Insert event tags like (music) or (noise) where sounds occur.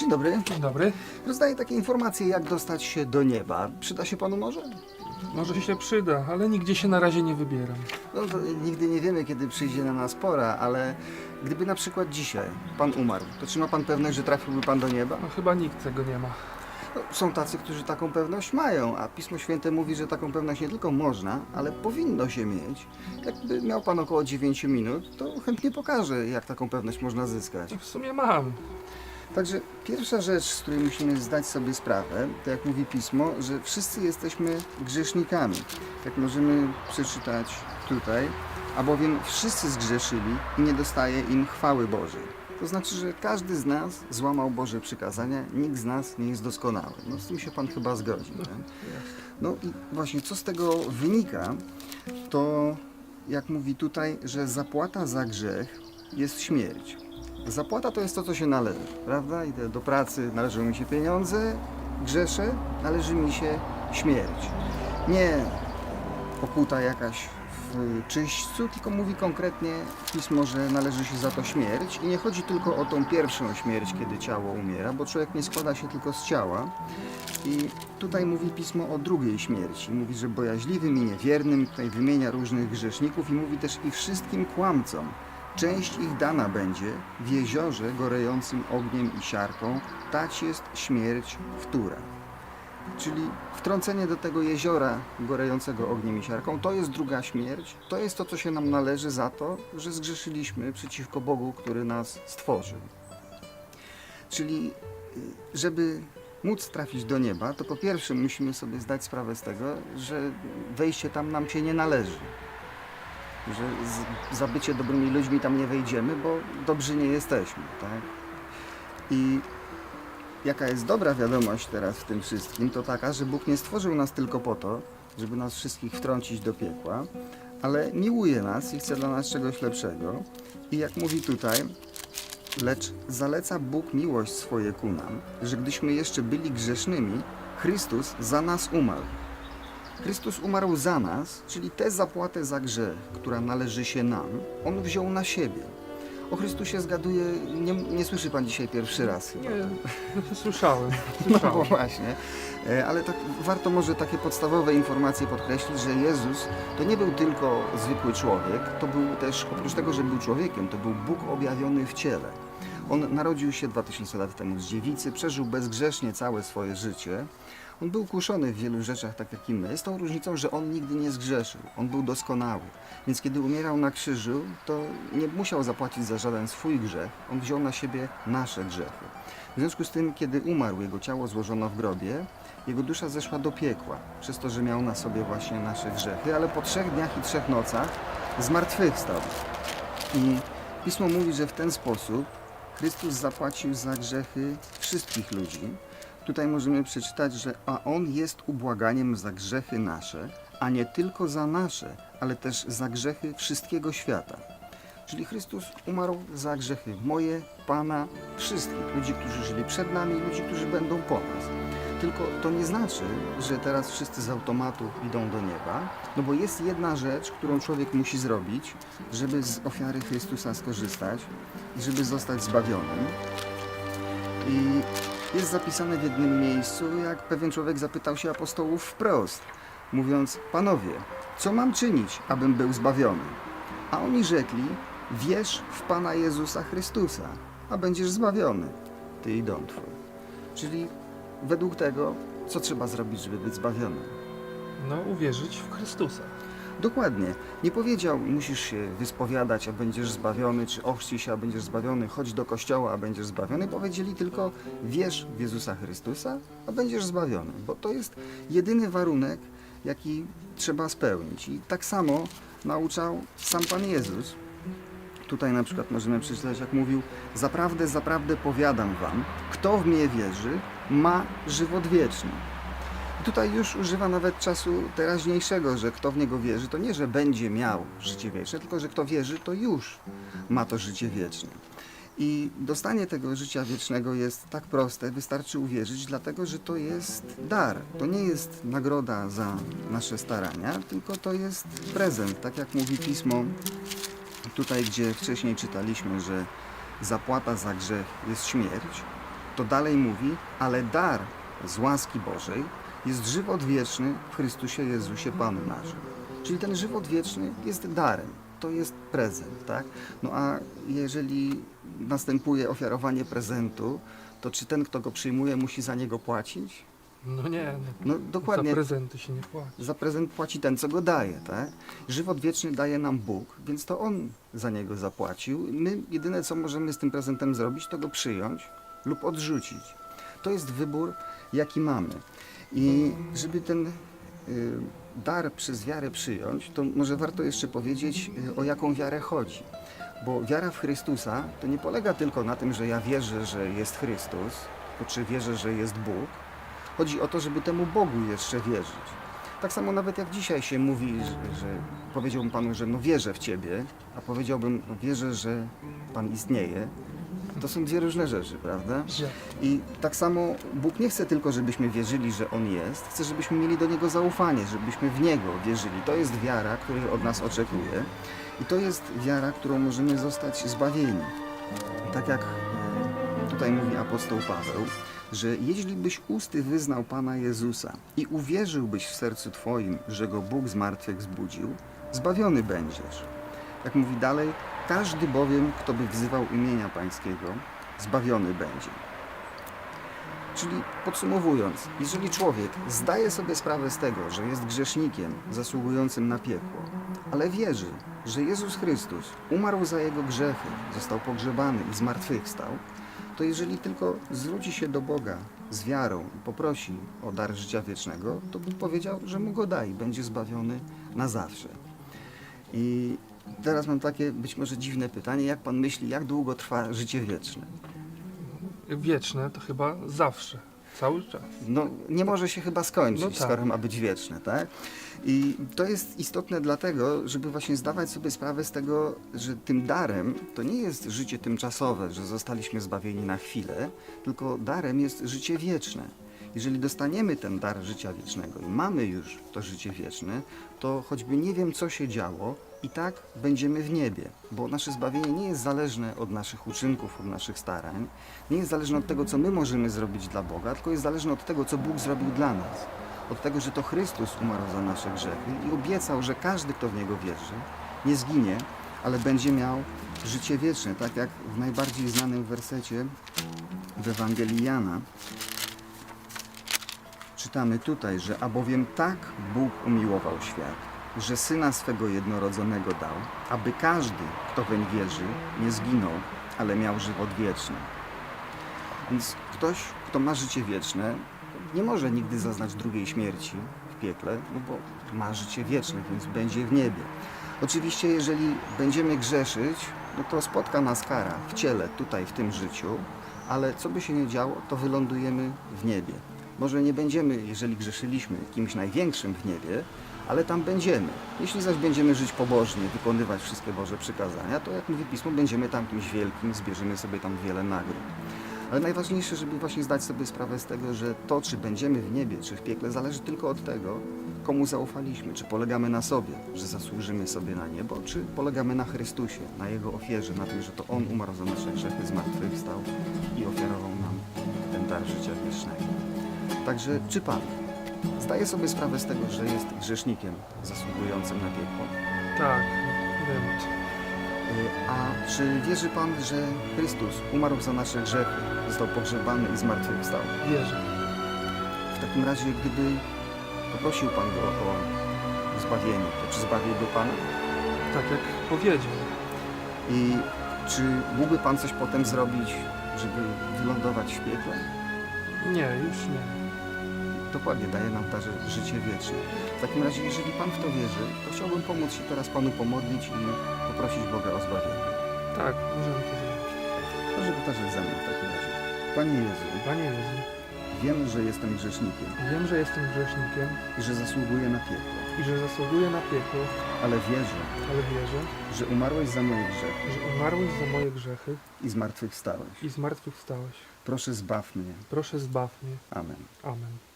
Dzień dobry. Dzień dobry. Rozdaję takie informacje, jak dostać się do nieba. Przyda się panu może? Może się przyda, ale nigdzie się na razie nie wybieram. No to nigdy nie wiemy, kiedy przyjdzie na nas pora, ale gdyby na przykład dzisiaj pan umarł, to czy ma pan pewność, że trafiłby pan do nieba? No chyba nikt tego nie ma. No, są tacy, którzy taką pewność mają, a Pismo Święte mówi, że taką pewność nie tylko można, ale powinno się mieć. Jakby miał pan około 9 minut, to chętnie pokażę, jak taką pewność można zyskać. W sumie mam. Także pierwsza rzecz, z której musimy zdać sobie sprawę, to jak mówi Pismo, że wszyscy jesteśmy grzesznikami. Jak możemy przeczytać tutaj, albowiem wszyscy zgrzeszyli i nie dostaje im chwały Bożej. To znaczy, że każdy z nas złamał Boże przykazania, nikt z nas nie jest doskonały. No z tym się Pan chyba zgodzi. Tak? No i właśnie co z tego wynika, to jak mówi tutaj, że zapłata za grzech jest śmierć. Zapłata to jest to, co się należy, prawda? Idę do pracy, należą mi się pieniądze, grzeszę, należy mi się śmierć. Nie pokuta jakaś w czyśćcu, tylko mówi konkretnie pismo, że należy się za to śmierć. I nie chodzi tylko o tą pierwszą śmierć, kiedy ciało umiera, bo człowiek nie składa się tylko z ciała. I tutaj mówi pismo o drugiej śmierci. Mówi, że bojaźliwym i niewiernym, tutaj wymienia różnych grzeszników i mówi też i wszystkim kłamcom. Część ich dana będzie w jeziorze gorejącym ogniem i siarką, tać jest śmierć wtóra. Czyli wtrącenie do tego jeziora gorejącego ogniem i siarką, to jest druga śmierć. To jest to, co się nam należy za to, że zgrzeszyliśmy przeciwko Bogu, który nas stworzył. Czyli, y, żeby móc trafić do nieba, to po pierwsze musimy sobie zdać sprawę z tego, że wejście tam nam się nie należy. Że za bycie dobrymi ludźmi tam nie wejdziemy, bo dobrzy nie jesteśmy, tak? I jaka jest dobra wiadomość teraz w tym wszystkim, to taka, że Bóg nie stworzył nas tylko po to, żeby nas wszystkich wtrącić do piekła, ale miłuje nas i chce dla nas czegoś lepszego. I jak mówi tutaj, lecz zaleca Bóg miłość swoje ku nam, że gdyśmy jeszcze byli grzesznymi, Chrystus za nas umarł. Chrystus umarł za nas, czyli tę zapłatę za grzech, która należy się nam, On wziął na siebie. O Chrystusie zgaduję, nie, nie słyszy Pan dzisiaj pierwszy raz chyba. Nie, (laughs) słyszałem. (laughs) No słyszałem. właśnie. E, Ale tak, warto może takie podstawowe informacje podkreślić, że Jezus to nie był tylko zwykły człowiek, to był też, oprócz tego, że był człowiekiem, to był Bóg objawiony w ciele. On narodził się 2000 lat temu z dziewicy, przeżył bezgrzesznie całe swoje życie. On był kuszony w wielu rzeczach, tak jak i my, z tą różnicą, że on nigdy nie zgrzeszył. On był doskonały. Więc kiedy umierał na krzyżu, to nie musiał zapłacić za żaden swój grzech. On wziął na siebie nasze grzechy. W związku z tym, kiedy umarł, jego ciało złożono w grobie, jego dusza zeszła do piekła, przez to, że miał na sobie właśnie nasze grzechy, ale po trzech dniach i trzech nocach zmartwychwstał. I Pismo mówi, że w ten sposób Chrystus zapłacił za grzechy wszystkich ludzi. Tutaj możemy przeczytać, że a On jest ubłaganiem za grzechy nasze, a nie tylko za nasze, ale też za grzechy wszystkiego świata. Czyli Chrystus umarł za grzechy moje, Pana, wszystkich ludzi, którzy żyli przed nami, ludzi, którzy będą po nas. Tylko to nie znaczy, że teraz wszyscy z automatu idą do nieba, no bo jest jedna rzecz, którą człowiek musi zrobić, żeby z ofiary Chrystusa skorzystać i żeby zostać zbawionym. I jest zapisane w jednym miejscu, jak pewien człowiek zapytał się apostołów wprost, mówiąc: Panowie, co mam czynić, abym był zbawiony? A oni rzekli: Wierz w Pana Jezusa Chrystusa, a będziesz zbawiony, ty i dom twój. Czyli według tego, co trzeba zrobić, żeby być zbawionym. No, uwierzyć w Chrystusa. Dokładnie. Nie powiedział, musisz się wyspowiadać, a będziesz zbawiony, czy ochrzcij się, a będziesz zbawiony, chodź do kościoła, a będziesz zbawiony. Powiedzieli tylko, wierz w Jezusa Chrystusa, a będziesz zbawiony. Bo to jest jedyny warunek, jaki trzeba spełnić. I tak samo nauczał sam Pan Jezus. Tutaj na przykład możemy przeczytać, jak mówił, zaprawdę, zaprawdę powiadam wam, kto w mnie wierzy, ma żywot wieczny. Tutaj już używa nawet czasu teraźniejszego, że kto w niego wierzy, to nie, że będzie miał życie wieczne, tylko że kto wierzy, to już ma to życie wieczne. I dostanie tego życia wiecznego jest tak proste, wystarczy uwierzyć, dlatego że to jest dar. To nie jest nagroda za nasze starania, tylko to jest prezent. Tak jak mówi pismo, tutaj gdzie wcześniej czytaliśmy, że zapłata za grzech jest śmierć, to dalej mówi, ale dar z łaski Bożej jest żywot wieczny w Chrystusie Jezusie Panu naszym. Czyli ten żywot wieczny jest darem, to jest prezent, tak? No a jeżeli następuje ofiarowanie prezentu, to czy ten, kto go przyjmuje, musi za niego płacić? No nie, no, No dokładnie. za prezenty się nie płaci. Za prezent płaci ten, co go daje, tak? Żywot wieczny daje nam Bóg, więc to On za niego zapłacił. My jedyne, co możemy z tym prezentem zrobić, to go przyjąć lub odrzucić. To jest wybór, jaki mamy. I żeby ten y, dar przez wiarę przyjąć, to może warto jeszcze powiedzieć, y, o jaką wiarę chodzi. Bo wiara w Chrystusa to nie polega tylko na tym, że ja wierzę, że jest Chrystus, czy wierzę, że jest Bóg, Chodzi o to, żeby temu Bogu jeszcze wierzyć. Tak samo nawet jak dzisiaj się mówi, że, że powiedziałbym Panu, że no wierzę w Ciebie, a powiedziałbym, no wierzę, że Pan istnieje. To są dwie różne rzeczy, prawda? I tak samo Bóg nie chce tylko, żebyśmy wierzyli, że On jest, chce, żebyśmy mieli do Niego zaufanie, żebyśmy w Niego wierzyli. To jest wiara, której od nas oczekuje i to jest wiara, którą możemy zostać zbawieni. Tak jak e, tutaj mówi apostoł Paweł, że jeśli byś usty wyznał Pana Jezusa i uwierzyłbyś w sercu Twoim, że Go Bóg z martwych zbudził, zbawiony będziesz. Jak mówi dalej, każdy bowiem, kto by wzywał imienia Pańskiego, zbawiony będzie. Czyli podsumowując, jeżeli człowiek zdaje sobie sprawę z tego, że jest grzesznikiem zasługującym na piekło, ale wierzy, że Jezus Chrystus umarł za jego grzechy, został pogrzebany i zmartwychwstał, to jeżeli tylko zwróci się do Boga z wiarą i poprosi o dar życia wiecznego, to Bóg powiedział, że mu go da i będzie zbawiony na zawsze. I teraz mam takie być może dziwne pytanie, jak pan myśli, jak długo trwa życie wieczne? Wieczne to chyba zawsze, cały czas. No, nie może się chyba skończyć, No tak. skoro ma być wieczne, tak? I to jest istotne dlatego, żeby właśnie zdawać sobie sprawę z tego, że tym darem to nie jest życie tymczasowe, że zostaliśmy zbawieni na chwilę, tylko darem jest życie wieczne. Jeżeli dostaniemy ten dar życia wiecznego i mamy już to życie wieczne, to choćby nie wiem, co się działo, i tak będziemy w niebie, bo nasze zbawienie nie jest zależne od naszych uczynków, od naszych starań, nie jest zależne od tego, co my możemy zrobić dla Boga, tylko jest zależne od tego, co Bóg zrobił dla nas. Od tego, że to Chrystus umarł za nasze grzechy i obiecał, że każdy, kto w Niego wierzy, nie zginie, ale będzie miał życie wieczne. Tak jak w najbardziej znanym wersecie w Ewangelii Jana czytamy tutaj, że albowiem tak Bóg umiłował świat, że Syna swego jednorodzonego dał, aby każdy, kto weń wierzy, nie zginął, ale miał żywot wieczny. Więc ktoś, kto ma życie wieczne, nie może nigdy zaznać drugiej śmierci w piekle, no bo ma życie wieczne, więc będzie w niebie. Oczywiście, jeżeli będziemy grzeszyć, no to spotka nas kara w ciele, tutaj, w tym życiu, ale co by się nie działo, to wylądujemy w niebie. Może nie będziemy, jeżeli grzeszyliśmy, kimś największym w niebie, ale tam będziemy. Jeśli zaś będziemy żyć pobożnie, wykonywać wszystkie Boże przykazania, to jak mówi Pismo, będziemy tam kimś wielkim, zbierzemy sobie tam wiele nagród. Ale najważniejsze, żeby właśnie zdać sobie sprawę z tego, że to, czy będziemy w niebie, czy w piekle, zależy tylko od tego, komu zaufaliśmy. Czy polegamy na sobie, że zasłużymy sobie na niebo, czy polegamy na Chrystusie, na Jego ofierze, na tym, że to On umarł za nasze grzechy, zmartwychwstał i ofiarował nam ten dar życia wiecznego. Także czy Pan zdaje sobie sprawę z tego, że jest grzesznikiem zasługującym na piekło? Tak, wiem. Y, A czy wierzy Pan, że Chrystus umarł za nasze grzechy, został pogrzebany i zmartwychwstał? Wierzę. W takim razie, gdyby poprosił Pan go o zbawienie, to czy zbawiłby Pana? Tak jak powiedział. I czy mógłby Pan coś potem zrobić, żeby wylądować w piekle? Nie, już nie. Dokładnie, daje nam darze życie wieczne. W takim razie, jeżeli Pan w to wierzy, to chciałbym pomóc się teraz Panu pomodlić i poprosić Boga o zbawienie. Tak, możemy to zrobić. Proszę powtarzać za mną w takim razie. Panie Jezu, Panie Jezu, wiem, że jestem grzesznikiem wiem, że jestem grzesznikiem i że zasługuję na piekło, i że zasługuję na piekło, ale wierzę, ale wierzę, że umarłeś za moje grzechy że umarłeś za moje grzechy i zmartwychwstałeś. i zmartwychwstałeś. Proszę zbaw mnie. Proszę zbaw mnie. Amen. Amen.